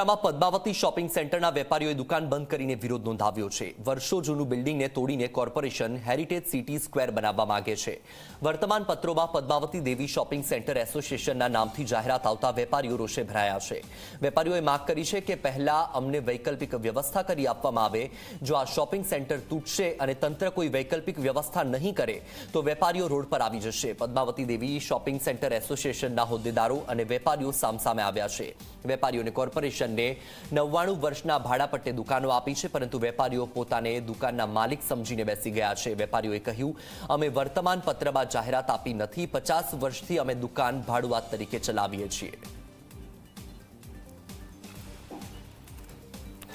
વડોદરામાં પદ્માવતી શોપિંગ સેન્ટરના વેપારીઓએ દુકાન બંધ કરીને વિરોધ નોંધાવ્યો છે. વર્ષો જૂનું બિલ્ડિંગને તોડીને કોર્પોરેશન હેરિટેજ સિટી સ્ક્વેર બનાવવા માંગે છે. વર્તમાન પત્રોમાં પદ્માવતી દેવી શોપિંગ સેન્ટર એસોસિએશનના નામથી જાહેરાત આવતા વેપારીઓ રોષે ભરાયા છે. વેપારીઓએ માંગ કરી છે કે પહેલા અમને વૈકલ્પિક વ્યવસ્થા કરી આપવામાં આવે. જો આ શોપિંગ સેન્ટર તૂટશે અને તંત્ર કોઈ વૈકલ્પિક વ્યવસ્થા નહીં કરે, તો વેપારીઓ રોડ પર આવી જશે. પદ્માવતી દેવી શોપિંગ સેન્ટર એસોસિએશનના હોદ્દેદારો અને વેપારીઓ સામસામે આવ્યા છે. વેપારીઓને કોર્પોરેશનને નવ્વાણું વર્ષના ભાડાપટ્ટે દુકાનો આપી છે પરંતુ વેપારીઓ પોતાને દુકાનના માલિક સમજીને બેસી ગયા છે. વેપારીઓએ કહ્યું અમે વર્તમાન પત્રમાં જાહેરાત આપી નથી પચાસ વર્ષથી અમે દુકાન ભાડુઆત તરીકે ચલાવીએ છીએ.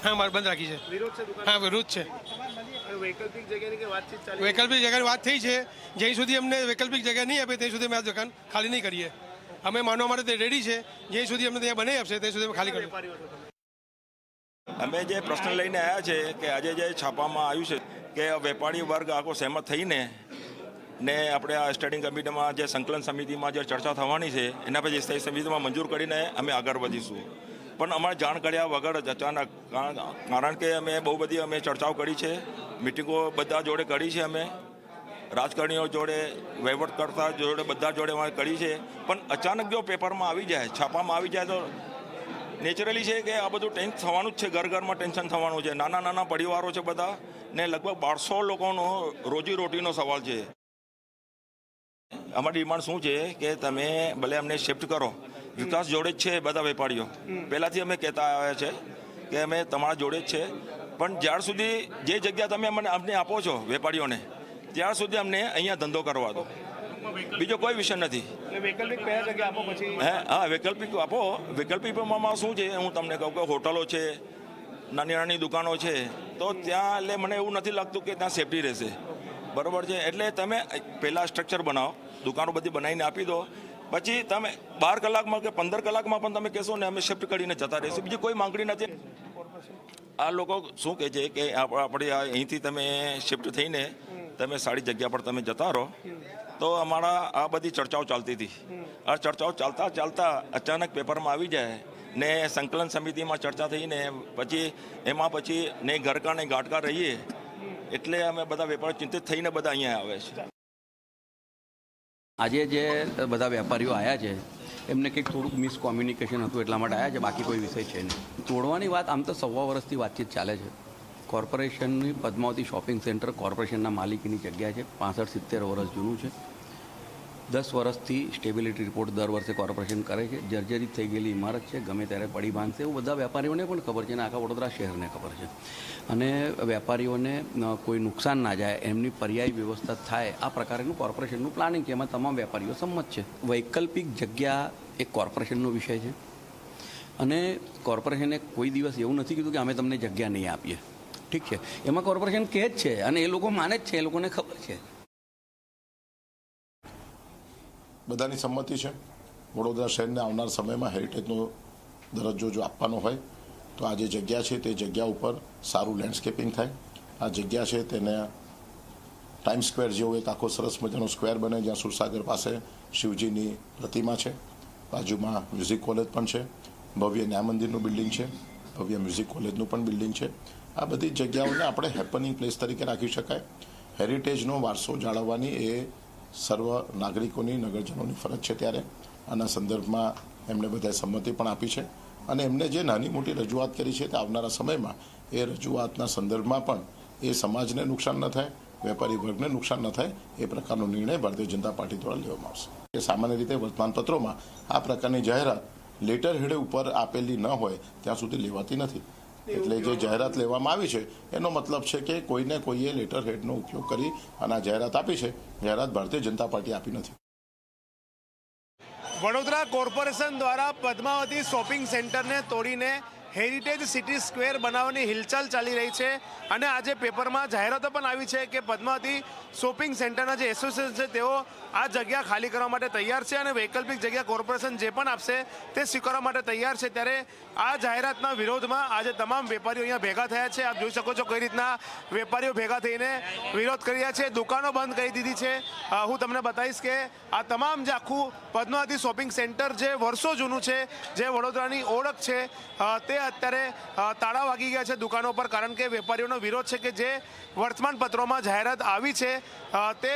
હા મારે બંધ રાખી છે. વિરોધ છે દુકાન હા વિરોધ છે. વૈકલ્પિક જગ્યાની કે વાતચીત ચાલી વૈકલ્પિક જગ્યાની વાત થઈ છે. જ્યાં સુધી અમને વૈકલ્પિક જગ્યા નહીં આપે ત્યાં સુધી અમે આ દુકાન ખાલી નહીં કરીએ. અમે માનવા માટે રેડી છે. જ્યાં સુધી અમને ત્યાં બનાવી આપશે ત્યાં સુધી અમે ખાલી કરી વેપારીઓ અમે જે પ્રશ્ન લઈને આવ્યા છે કે આજે જે છાપામાં આવ્યું છે કે વેપારી વર્ગ આખો સહેમત થઈને ને આપણે આ સ્ટેન્ડિંગ કમિટીમાં જે સંકલન સમિતિમાં જે ચર્ચા થવાની છે, એના પછી સ્થાયી સમિતિમાં મંજૂર કરીને અમે આગળ વધીશું. પણ અમારે જાણ કર્યા વગર જ અચાનક, કારણ કે અમે બહુ બધી અમે ચર્ચાઓ કરી છે મિટિંગો બધા જોડે કરી છે અમે. રાજકારણીઓ જોડે વહીવટકર્તા જોડે બધા જોડે અમે કરી છે. પણ અચાનક જો પેપરમાં આવી જાય છાપામાં આવી જાય તો નેચરલી છે કે આ બધું ટેન્સ થવાનું જ છે ઘર ઘરમાં ટેન્શન થવાનું છે. નાના નાના પરિવારો છે બધા ને લગભગ બારસો લોકોનો રોજી રોટીનો સવાલ છે. અમારી ડિમાન્ડ શું છે કે તમે ભલે અમને શિફ્ટ કરો વિકાસ જોડે જ છે બધા વેપારીઓ. પહેલાંથી અમે કહેતા આવ્યા છે કે અમે તમારા જોડે જ છે. પણ જ્યાર સુધી જે જગ્યા તમે અમને અમને આપો છો વેપારીઓને ત્યાર સુધી અમને અહીંયા ધંધો કરવા દો. બીજો કોઈ વિષય નથી. હા? વૈકલ્પિક આપો. વૈકલ્પિકમાં શું છે? હું તમને કહું કે હોટલો છે નાની નાની દુકાનો છે. તો ત્યાં એટલે મને એવું નથી લાગતું કે ત્યાં સેફટી રહેશે. બરાબર છે? એટલે તમે પહેલાં સ્ટ્રક્ચર બનાવો. દુકાનો બધી બનાવીને આપી દો. પછી તમે બાર કલાકમાં કે પંદર કલાકમાં પણ તમે કહેશો ને અમે શિફ્ટ કરીને જતા રહીશું. બીજી કોઈ માંગણી નથી. આ લોકો શું કહે છે કે આપ- આપણે અહીંથી તમે શિફ્ટ થઈને તમે સારી જગ્યા પર તમે જતા રહો, તો અમારા આ બધી ચર્ચાઓ ચાલતી હતી. આ ચર્ચાઓ ચાલતા ચાલતા અચાનક પેપરમાં આવી જાય ને સંકલન સમિતિમાં ચર્ચા થઈને પછી એમાં પછી ને ઘરકા ને ગાટકા રહીએ, એટલે અમે બધા વેપાર ચિંતિત થઈને બધા અહીંયા આવે છે. આજે જે બધા વેપારીઓ આવ્યા છે, એમને કંઈક થોડુંક મિસકોમ્યુનિકેશન હતું એટલા માટે આવ્યા છે, બાકી કોઈ વિષય છે નહીં. તોડવાની વાત આમ તો સવા વર્ષથી વાતચીત ચાલે છે. કોર્પોરેશનની પદ્માવતી શોપિંગ સેન્ટર કોર્પોરેશનના માલિકીની જગ્યા છે. પાસઠ સિત્તેર વર્ષ જૂનું છે. દસ વર્ષથી સ્ટેબિલિટી રિપોર્ટ દર વર્ષે કોર્પોરેશન કરે છે. જર્જરિત થઈ ગયેલી ઇમારત છે. ગમે ત્યારે પડી બાંધશે એવું બધા વેપારીઓને પણ ખબર છે અને આખા વડોદરા શહેરને ખબર છે. અને વેપારીઓને કોઈ નુકસાન ના જાય, એમની પર્યાય વ્યવસ્થા થાય, આ પ્રકારનું કોર્પોરેશનનું પ્લાનિંગ છે. એમાં તમામ વેપારીઓ સંમત છે. વૈકલ્પિક જગ્યા એ કોર્પોરેશનનો વિષય છે. અને કોર્પોરેશને કોઈ દિવસ એવું નથી કીધું કે અમે તમને જગ્યા નહીં આપીએ. ઠીક છે. એમાં કોર્પોરેશન કહે જ છે અને એ લોકો માને જ છે, એ લોકોને ખબર છે. બધાની સંમતિ છે. વડોદરા શહેરને આવનાર સમયમાં હેરિટેજનો દરજ્જો જો આપવાનો હોય, તો આ જે જગ્યા છે તે જગ્યા ઉપર સારું લેન્ડસ્કેપિંગ થાય. આ જગ્યા છે તેને ટાઈમ સ્ક્વેર જેવો એક આખો સરસ મજાનો સ્ક્વેર બને જ્યાં સુરસાગર પાસે શિવજીની પ્રતિમા છે. બાજુમાં મ્યુઝિક કોલેજ પણ છે. ભવ્ય ન્યાય મંદિરનું બિલ્ડિંગ છે. ભવ્ય મ્યુઝિક કોલેજનું પણ બિલ્ડિંગ છે. આ બધી જગ્યાઓને આપણે હેપનિંગ પ્લેસ તરીકે રાખી શકાય. હેરિટેજનો વારસો જાળવવાની એ સર્વ નાગરિકોની, નગરજનોની ફરજ છે ત્યારે. આના સંદર્ભમાં એમણે બધાએ સંમતિ પણ આપી છે. અને એમને જે નાની મોટી રજૂઆત કરી છે તે આવનારા સમયમાં એ રજૂઆતના સંદર્ભમાં પણ એ સમાજને નુકસાન ન થાય, વેપારી વર્ગને નુકસાન ન થાય, એ પ્રકારનો નિર્ણય ભારતીય જનતા પાર્ટી દ્વારા લેવામાં આવશે. કે સામાન્ય રીતે વર્તમાનપત્રોમાં આ પ્રકારની જાહેરાત લેટર હેડ ઉપર આપેલી ન હોય, ત્યાં સુધી લેવાતી નથી. એટલે જે જાહેરાત લેવામાં આવી છે, એનો મતલબ છે કે કોઈને કોઈએ લેટર હેડનો ઉપયોગ કરી અને જાહેરાત આપી છે. જાહેરાત ભારતીય જનતા પાર્ટી આપી નથી. વડોદરા કોર્પોરેશન દ્વારા પદ્માવતી શોપિંગ સેન્ટરને તોડીને હેરિટેજ સિટી સ્ક્વેર બનાવવાની હિલચાલ ચાલી રહી છે અને આજે પેપરમાં જાહેરાતો પણ આવી છે કે પદ્માવતી શોપિંગ સેન્ટરના જે એસોસિએશન છે, તેઓ આ જગ્યા ખાલી કરવા માટે તૈયાર છે અને વૈકલ્પિક જગ્યા કોર્પોરેશન જે પણ આપશે તે સ્વીકારવા માટે તૈયાર છે. ત્યારે આ જાહેરાતના વિરોધમાં આજે તમામ વેપારીઓ અહીંયા ભેગા થયા છે. આપ જોઈ શકો છો કઈ રીતના વેપારીઓ ભેગા થઈને વિરોધ કરી રહ્યા છે. દુકાનો બંધ કરી દીધી છે. હું તમને બતાવીશ કે આ તમામ જે આખું પદ્માવતી શોપિંગ સેન્ટર જે વર્ષો જૂનું છે, જે વડોદરાની ઓળખ છે તે અત્યારે તાળા વાગી ગયા છે દુકાનો પર કારણ કે વેપારીઓનો વિરોધ છે કે જે વર્તમાન પત્રોમાં જાહેરાત આવી છે તે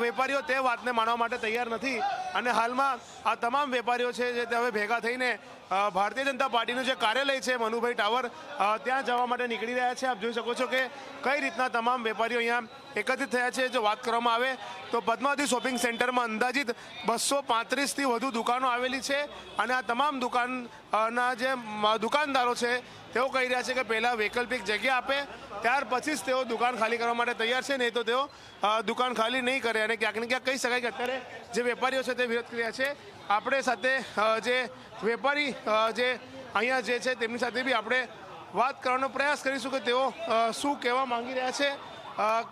વેપારીઓ તે વાતને માનવા માટે તૈયાર નથી. અને હાલમાં આ તમામ વેપારીઓ છે જે હવે ભેગા થઈને ભારતીય જનતા પાર્ટીનું જે કાર્યાલય છે, મનુભાઈ ટાવર ત્યાં જવા માટે નીકળી રહ્યા છે. આપ જોઈ શકો છો કે કઈ રીતના તમામ વેપારીઓ અહીંયા એકત્રિત થયા છે. જો વાત કરવામાં આવે તો પદ્માવતી શોપિંગ સેન્ટરમાં અંદાજિત બસો પાંત્રીસથી વધુ દુકાનો આવેલી છે. અને આ તમામ દુકાનના જે દુકાનદારો છે તેઓ કહી રહ્યા છે કે પહેલાં વૈકલ્પિક જગ્યા આપે, ત્યાર પછી જ તેઓ દુકાન ખાલી કરવા માટે તૈયાર છે, નહીં તો તેઓ દુકાન ખાલી નહીં કરે. અને ક્યાંક ને ક્યાંક કહી શકાય કે અત્યારે જે વેપારીઓ છે તે વિરોધ રહ્યા છે. આપણે સાથે જે વેપારી જે અહીંયા જે છે તેમની સાથે બી આપણે વાત કરવાનો પ્રયાસ કરીશું કે તેઓ શું કહેવા માંગી રહ્યા છે.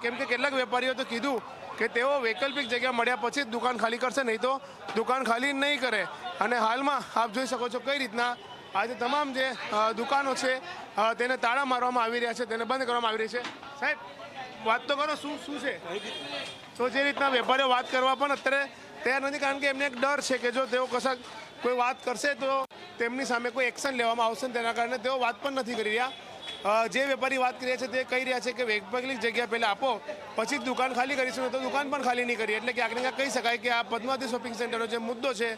કેમ કે કેટલાક વેપારીઓ તો કીધું કે તેઓ વૈકલ્પિક જગ્યા મળ્યા પછી જ દુકાન ખાલી કરશે, નહીં તો દુકાન ખાલી નહીં કરે. અને હાલમાં આપ જોઈ શકો છો કઈ રીતના આજે તમામ જે દુકાનો છે તેને તાળા મારવામાં આવી રહ્યા છે, તેને બંધ કરવામાં આવી રહી છે. સાહેબ, વાત તો કરો, શું શું છે? તો જે રીતના વેપારીઓ વાત કરવા પણ અત્યારે તૈયાર નથી, કારણ કે એમને એક ડર છે કે જો તેઓ કશાક કોઈ વાત કરશે તો તેમની સામે કોઈ એક્શન લેવામાં આવશે તેના કારણે તેઓ વાત પણ નથી કરી રહ્યા. જે વેપારી વાત કરી રહ્યા છે તે કહી રહ્યા છે કે વૈકલ્પિક જગ્યા પહેલાં આપો, પછી દુકાન ખાલી કરીશું તો દુકાન પણ ખાલી નહીં કરી એટલે કે આગળ કહી શકાય કે આ પદ્માવતી શોપિંગ સેન્ટરનો જે મુદ્દો છે,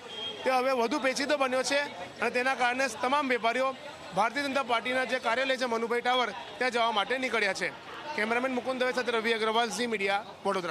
તે હવે વધુ પેચીદો બન્યો છે અને તેના કારણે તમામ વેપારીઓ ભારતીય જનતા પાર્ટીના જે કાર્યાલય છે મનુભાઈ ટાવર, ત્યાં જવા માટે નીકળ્યા છે. કેમેરામેન મુકુંદ દવે સાથે રવિ અગ્રવાલ, ઝી મીડિયા, વડોદરા.